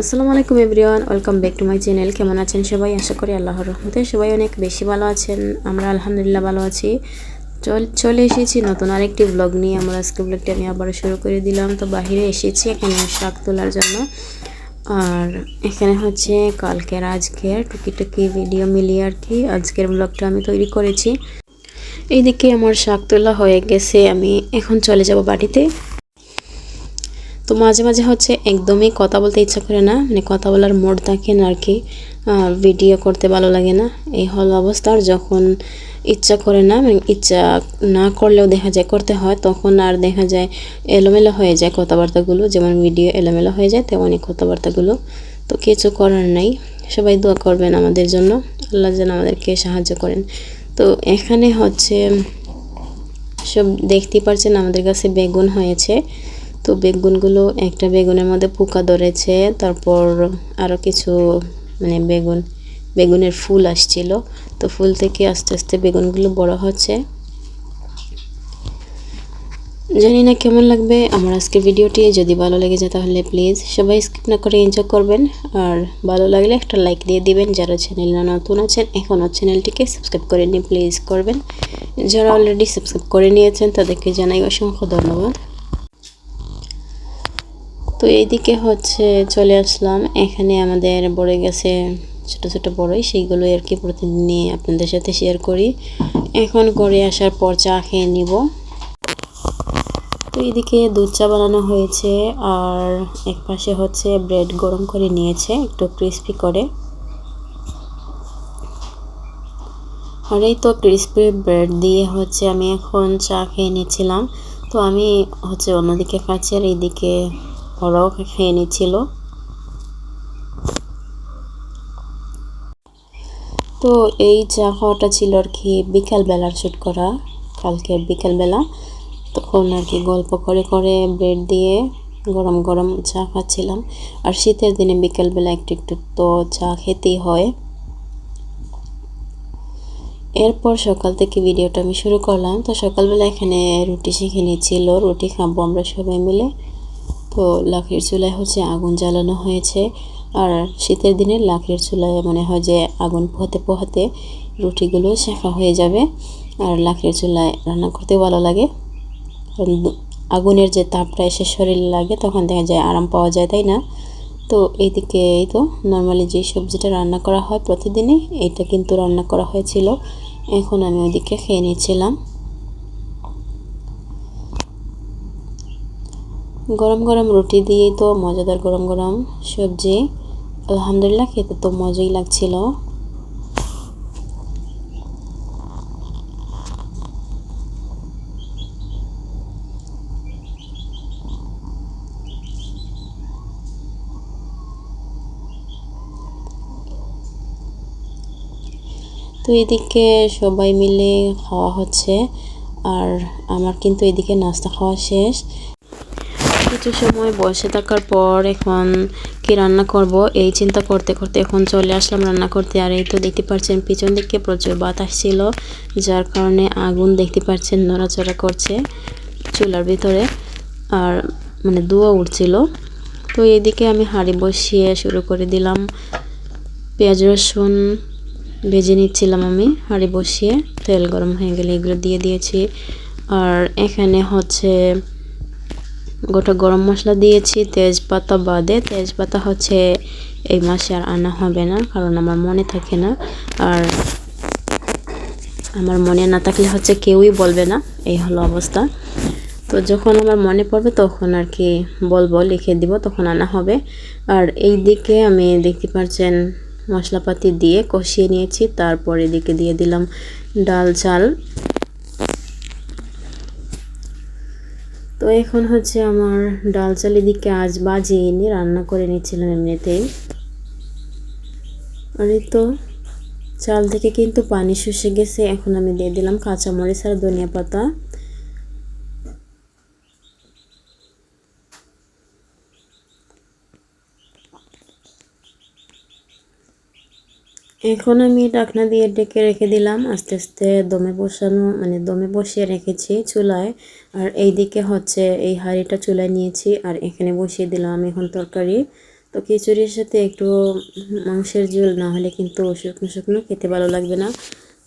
আসসালামু আলাইকুম everyone, welcome back to my channel. কেমন আছেন সবাই? আশা করি আল্লাহর রহমতে সবাই অনেক বেশি ভালো আছেন। আমরা আলহামদুলিল্লাহ ভালো আছি। চল, চলে এসেছি নতুন আরেকটি ব্লগ নিয়ে। আমরা আজকে ব্লগটি আমি আবার শুরু করে দিলাম। তো বাহিরে এসেছি এখানে শাক তোলার জন্য। আর এখানে হচ্ছে কালকের আজকের টুকিটুকি ভিডিও মিলিয়ে আর কি আজকের ব্লগটা আমি তৈরি করেছি। এইদিকে আমার শাক তোলা হয়ে গেছে। আমি এখন চলে যাব বাড়িতে। তো মাঝে মাঝে হচ্ছে একদমই কথা বলতে ইচ্ছা করে না মানে কথা বলার মোড থাকে না আর কি। ভিডিও করতে ভালো লাগে না। এই হল অবস্থার যখন ইচ্ছা করে না মানে ইচ্ছা না করলেও দেখা যায়, করতে হয়, তখন আর দেখা যায় এলোমেলো হয়ে যায় কথাবার্তাগুলো, যেমন ভিডিও এলোমেলো হয়ে যায়, তেমনই কথাবার্তাগুলো। তো কিছু করার নাই। সবাই দোয়া করবেন আমাদের জন্য, আল্লাহ যেন আমাদেরকে সাহায্য করেন। তো এখানে হচ্ছে, সব দেখতেই পারছেন আমাদের কাছে বেগুন হয়েছে। তো বেগুনগুলো একটা বেগুনের মধ্যে পোকা ধরেছে, তারপর আরও কিছু মানে বেগুন, বেগুনের ফুল আসছিল। তো ফুল থেকে আস্তে আস্তে বেগুনগুলো বড় হচ্ছে। জানি না কেমন লাগবে আমার আজকের ভিডিওটি। যদি ভালো লেগে যায় তাহলে প্লিজ সবাই স্কিপ না করে এনজয় করবেন। আর ভালো লাগলে একটা লাইক দিয়ে দিবেন। যারা চ্যানেল না নতুন আছেন এখনও চ্যানেলটিকে সাবস্ক্রাইব করে নিয়ে প্লিজ করবেন। যারা অলরেডি সাবস্ক্রাইব করে নিয়েছেন, তাদেরকে জানাই অসংখ্য ধন্যবাদ। তো এইদিকে হচ্ছে চলে আসলাম। এখানে আমাদের বড়ে গেছে ছোট ছোট বড়ই সেইগুলো আর কি প্রতিদিনই আপনাদের সাথে শেয়ার করি। এখন করে আসার পর চা খেয়ে নিব। তো এইদিকে দুধ চা বানানো হয়েছে আর এক পাশে হচ্ছে ব্রেড গরম করে নিয়েছে, একটু ক্রিস্পি করে। আর এই তো ক্রিস্পি ব্রেড দিয়ে হচ্ছে আমি এখন চা খেয়ে নিচ্ছিলাম। তো আমি হচ্ছে অন্যদিকে খাচ্ছি আর এইদিকে ওরাও খেয়ে নিচ্ছিল তো এই চা খাওয়াটা ছিল আর কি বিকালবেলার শ্যুট করা কালকে বিকালবেলা। তখন আর কি গল্প করে করে ব্রেড দিয়ে গরম গরম চা খাচ্ছিলাম। আর শীতের দিনে বিকালবেলা একটু একটু তো চা খেতেই হয়। এরপর সকাল থেকে ভিডিওটা আমি শুরু করলাম। তো সকালবেলা এখানে রুটি শিখে নিচ্ছিল রুটি খাব আমরা সবাই মিলে। তো লাখির চুলায় হচ্ছে আগুন জ্বালানো হয়েছে। আর শীতের দিনে লাখির চুলায় মনে হয় যে আগুন পোহাতে পোহাতে রুটিগুলো শেখা হয়ে যাবে। আর লাখির চুলায় রান্না করতে ভালো লাগে। আগুনের যে তাপটা এসে শরীরে লাগে তখন দেখা যায় আরাম পাওয়া যায়, তাই না? তো এইদিকে এই তো নর্মালি যে সবজিটা রান্না করা হয় প্রতিদিনই, এইটা কিন্তু রান্না করা হয়েছিল। এখন আমি ওইদিকে খেয়ে নিচ্ছিলাম। গরম গরম রুটি দিয়েই তো মজাদার গরম গরম সবজি। আলহামদুলিল্লাহ খেতে তো মজাই লাগছিল। তো এদিকে সবাই মিলে খাওয়া হচ্ছে, আর আমার কিন্তু এদিকে নাস্তা খাওয়া শেষ। কিছু সময় বসে থাকার পর এখন কি রান্না করব? এই চিন্তা করতে করতে এখন চলে আসলাম রান্না করতে। আর এই তো দেখতে পাচ্ছেন, পিছন দিকে প্রচুর বাতাস ছিল, যার কারণে আগুন দেখতে পাচ্ছেন নড়াচড়া করছে চুলার ভিতরে। আর মানে ধোয়া উঠছিল। তো এইদিকে আমি হাঁড়ি বসিয়ে শুরু করে দিলাম। পেঁয়াজ রসুন ভেজে নিচ্ছিলাম আমি হাঁড়ি বসিয়ে। তেল গরম হয়ে গেলে এগুলো দিয়ে দিয়েছি। আর এখানে হচ্ছে গোটা গরম মশলা দিয়েছি, তেজপাতা বাদে। তেজপাতা হচ্ছে এই মাসে আর আনা হবে না, কারণ আমার মনে থাকে না। আর আমার মনে না থাকলে হচ্ছে কেউই বলবে না, এই হলো অবস্থা। তো যখন আমার মনে পড়বে তখন আর কি বলব, লিখে দিব, তখন আনা হবে। আর এই দিকে আমি দেখতে পাচ্ছেন মশলাপাতি দিয়ে কষিয়ে নিয়েছি, তারপর এদিকে দিয়ে দিলাম ডাল, চাল। তো এখন হচ্ছে আমার ডাল চাল এদিকে আজ বাজে, এনে রান্না করে নিচ্ছিলাম এমনিতেই। আর তো, চাল থেকে কিন্তু পানি শুষে গেছে, এখন আমি দিয়ে দিলাম কাঁচামরিচ আর ধনিয়া পাতা। এখন আমি ডাকনা দিয়ে ডেকে রেখে দিলাম। আস্তে আস্তে দমে বসানো মানে দমে বসিয়ে রেখেছি চুলায়। আর এই দিকে হচ্ছে এই হাঁড়িটা চুলায় নিয়েছি আর এখানে বসিয়ে দিলাম এখন তরকারি। তো খিচুড়ির সাথে একটু মাংসের ঝোল না হলে কিন্তু শুকনো শুকনো খেতে ভালো লাগবে না।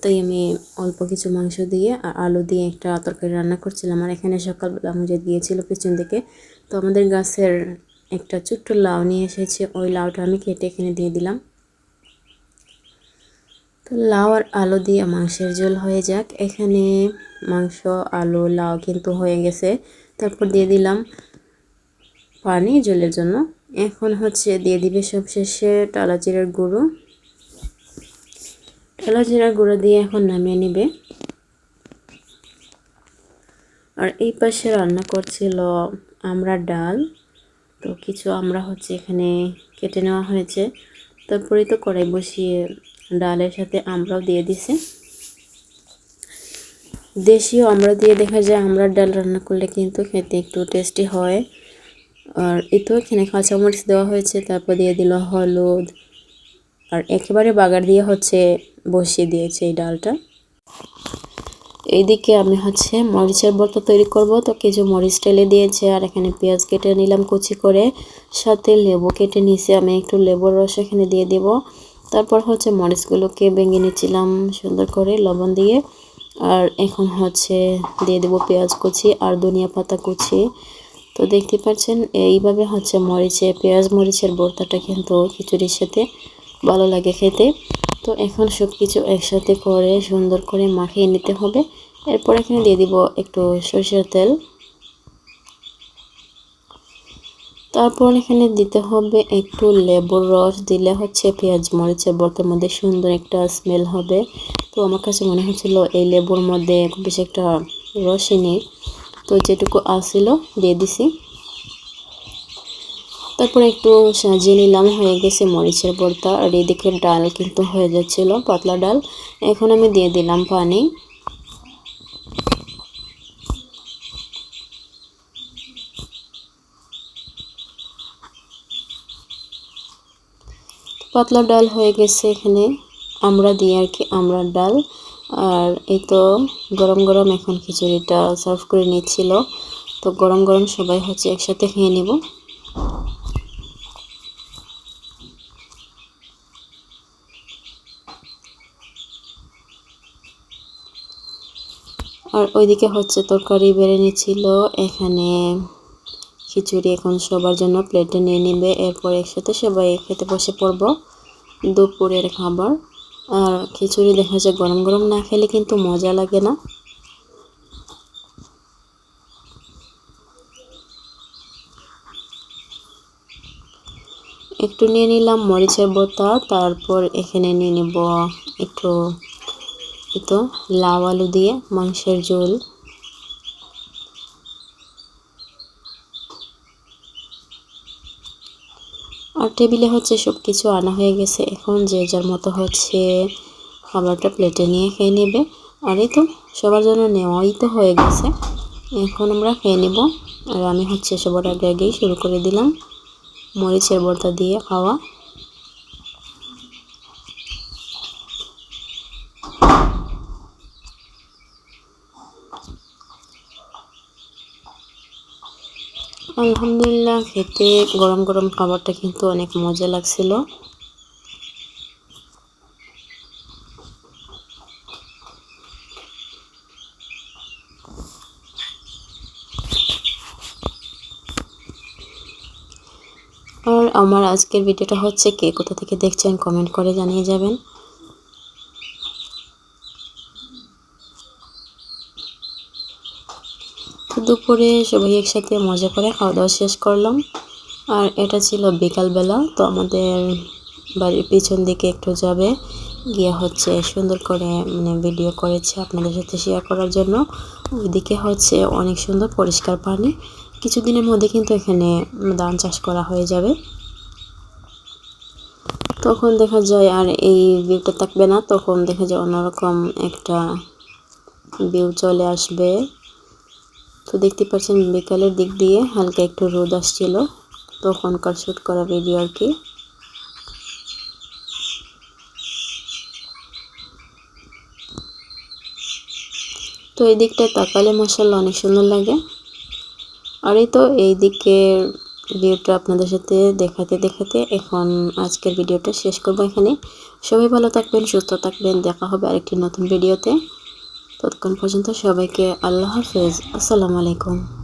তাই আমি অল্প কিছু মাংস দিয়ে আর আলু দিয়ে একটা তরকারি রান্না করছিলাম। আর এখানে সকালবেলা মুজে দিয়েছিল পিছন দিকে। তো আমাদের গাছের একটা ছোট্ট লাউ নিয়ে এসেছে। ওই লাউটা আমি কেটে এখানে দিয়ে দিলাম। তো লাউ আর আলু দিয়ে মাংসের ঝোল হয়ে যাক। এখানে মাংস, আলু, লাউ কিন্তু হয়ে গেছে। তারপর দিয়ে দিলাম পানি জলের জন্য। এখন হচ্ছে দিয়ে দিবে সবশেষে টালা জিরার গুঁড়ো। টালা জিরার গুঁড়ো দিয়ে এখন নামিয়ে নিবে। আর এই পাশে রান্না করছিল আমরা ডাল। তো কিছু আমরা হচ্ছে এখানে কেটে নেওয়া হয়েছে। তারপরে তো কড়াই বসিয়ে ডালের সাথে আমরাও দিয়ে দিছে। দেশীয় আমরা দিয়ে দেখা যায় আমরা ডাল রান্না করলে কিন্তু খেতে একটু টেস্টি হয়। আর তো এখানে কাঁচামরিচ দেওয়া হয়েছে, তারপর দিয়ে দিল হলুদ। আর একেবারে বাগার দিয়ে হচ্ছে বসিয়ে দিয়েছে এই ডালটা। এইদিকে আমি হচ্ছে মরিচের ভর্তা তৈরি করব। তো কিছু মরিচ টেলে দিয়েছে, আর এখানে পেঁয়াজ কেটে নিলাম কুচি করে। সাথে লেবু কেটে নিয়েছি, আমি একটু লেবুর রস এখানে দিয়ে দিব। তারপর হচ্ছে মরিচগুলোকে ভেঙে নিচ্ছিলাম সুন্দর করে লবণ দিয়ে। আর এখন হচ্ছে দিয়ে দেবো পেঁয়াজ কুচি আর ধনিয়া পাতা কুচি। তো দেখতে পাচ্ছেন, এইভাবে হচ্ছে মরিচে, পেঁয়াজ মরিচের ভর্তাটা কিন্তু খিচুড়ির সাথে ভালো লাগে খেতে। তো এখন সব কিছু একসাথে করে সুন্দর করে মাখিয়ে নিতে হবে। এরপর এখানে দিয়ে দিব একটু সরষের তেল। তারপর এখানে দিতে হবে একটু লেবুর রস, দিলে হচ্ছে পেঁয়াজ মরিচের বর্তের মধ্যে সুন্দর একটা স্মেল হবে। তো আমার কাছে মনে হচ্ছিল এই লেবুর মধ্যে বেশ একটা রসই নেই। তো যেটুকু আসছিল দিয়ে দিছি। তারপর একটু সাজিয়ে নিলাম, হয়ে গেছে মরিচের ভর্তা আর এদিকে ডাল কিন্তু হয়ে যাচ্ছিল, পাতলা ডাল। এখন আমি দিয়ে দিলাম পানি। পাতলা ডাল হয়ে গেছে এখানে। আমরা দিই আর কি আমরা ডাল। আর এই তো গরম গরম এখন খিচুড়িটা সার্ভ করে নিচ্ছিল। তো গরম গরম সবাই হচ্ছে একসাথে খেয়ে নেব। আর ওইদিকে হচ্ছে তরকারি বেড়ে নিচ্ছিল। এখানে খিচুড়ি এখন সবার জন্য প্লেটে নিয়ে নিবে। এরপর একসাথে সবাই খেতে বসে পড়ব। দুপুরের খাবার। আর খিচুড়ি দেখা যায় গরম গরম না খেলে কিন্তু মজা লাগে না। একটু নিয়ে নিলাম মরিচের বোতা, তারপর এখানে নিয়ে নিব একটু তো লাউ আলু দিয়ে মাংসের ঝোল আর টেবিলে হচ্ছে সব কিছু আনা হয়ে গেছে। এখন যে যার মতো হচ্ছে খাবারটা প্লেটে নিয়ে খেয়ে নেবে। আর এই তো সবার জন্য নেওয়াই তো হয়ে গেছে। এখন আমরা খেয়ে নেব। আর আমি হচ্ছে সবার আগে আগেই শুরু করে দিলাম। মরিচের বর্তা দিয়ে খাওয়া। আলহামদুলিল্লাহ, খেতে গরম গরম খাবারটা কিন্তু অনেক মজা লাগছিল। আর আমার আজকের ভিডিওটা হচ্ছে কে কোথা থেকে দেখছেন কমেন্ট করে জানিয়ে যাবেন। দুপুরে সবাই একসাথে মজা করে খাওয়া দাওয়া শেষ করলাম। আর এটা ছিল বিকালবেলা, তো আমাদের বাড়ির পিছন দিকে একটু যাবে। গিয়ে হচ্ছে সুন্দর করে মানে ভিডিও করেছে আপনাদের সাথে শেয়ার করার জন্য। ওইদিকে হচ্ছে অনেক সুন্দর পরিষ্কার পানি। কিছুদিনের মধ্যে কিন্তু এখানে ধান চাষ করা হয়ে যাবে। তখন দেখা যায় আর এই ভিউটা থাকবে না, তখন দেখা যায় অন্যরকম একটা ভিউ চলে আসবে। তো দেখতে পাচ্ছেন বিকালের দিক দিয়ে হালকা একটু রোদ আসছিল। তখনকার শ্যুট করা ভিডিও আর কি। তো এই দিকটা তাকালে মশাল্লা অনেক সুন্দর লাগে। আর এই তো এই দিকে ভিডিওটা আপনাদের সাথে দেখাতে দেখাতে এখন আজকের ভিডিওটা শেষ করব এখানে। সবাই ভালো থাকবেন, সুস্থ থাকবেন। দেখা হবে আরেকটি নতুন ভিডিওতে ততক্ষণ পর্যন্ত সবাইকে আল্লাহ হাফেজ। আসসালামু আলাইকুম।